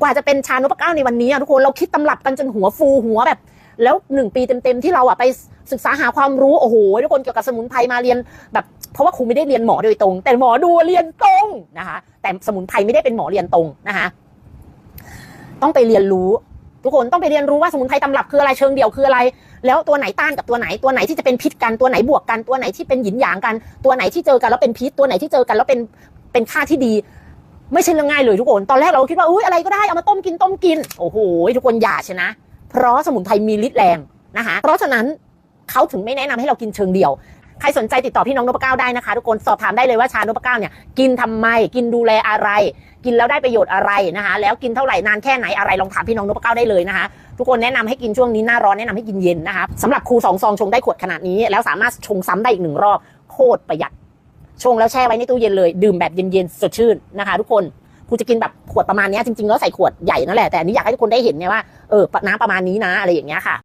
กว่าจะเป็นชานพเก้าในวันนี้อะทุกคนเราคิดตำรับกันจนหัวฟูหัวแบบ แล้วหนึ่งปีเต็มๆที่เราอะไปศึกษาหาความรู้โอ้โหทุกคนเกี่ยวกับสมุนไพรมาเรียนแบบเพราะว่าครูไม่ได้เรียนหมอโดยตรง แต่หมอดูเรียนตรงนะคะ แต่สมุนไพรไม่ได้เป็นหมอเรียนตรงนะคะ ต้องไปเรียนรู้ ทุกคนต้องไปเรียนรู้ว่าสมุนไพรตำรับคืออะไรเชิงเดี่ยวคืออะไร แล้วตัวไหนต้านกับตัวไหนตัวไหนที่จะเป็นพิษกันตัวไหนบวกกันตัวไหนที่เป็นหยินหยางกัน ตัวไหนที่เจอกันแล้วเป็นพิษตัวไหนที่เจอกันแล้วเป็นเป็นค่าที่ดี ไม่ใช่เรื่องง่ายเลยทุกคน ตอนแรกเราคิดว่าอุ้ยอะไรก็ได้เอามาต้มกินต้มกิน โอ้โหทุกคนอย่าชนะ เพราะสมุนไพรมีฤทธิ์แรงนะคะ เพราะฉะนั้นเขาถึงไม่แนะนำให้เรากินเชิงเดียว ใครสนใจติดต่อพี่น้องนพเก้าได้นะคะทุกคนสอบถามได้เลยว่าชานพเก้าเนี่ยกินทำไมกินดูแลอะไร กินแล้วได้ประโยชน์อะไรนะคะ แล้วกินเท่าไหร่นานแค่ไหนอะไรลองถามพี่น้องนพเก้าได้เลยนะคะ ทุกคนแนะนำให้กินช่วงนี้หน้าร้อนแนะนำให้กินเย็นนะคะสำหรับครูสองซองชงได้ขวดขนาดนี้ แล้วสามารถชงซ้ำได้อีกหนึ่งรอบโคตรประหยัด ชงแล้วแช่ไว้ในตู้เย็นเลย ดื่มแบบเย็นๆสดชื่นนะคะ ทุกคนครูจะกินแบบขวดประมาณนี้จริงๆแล้วใส่ขวดใหญ่นั่นแหละแต่อันนี้อยากให้ทุกคนได้เห็นไงว่าเออน้ำประมาณนี้นะอะไรอย่างเงี้ยค่ะ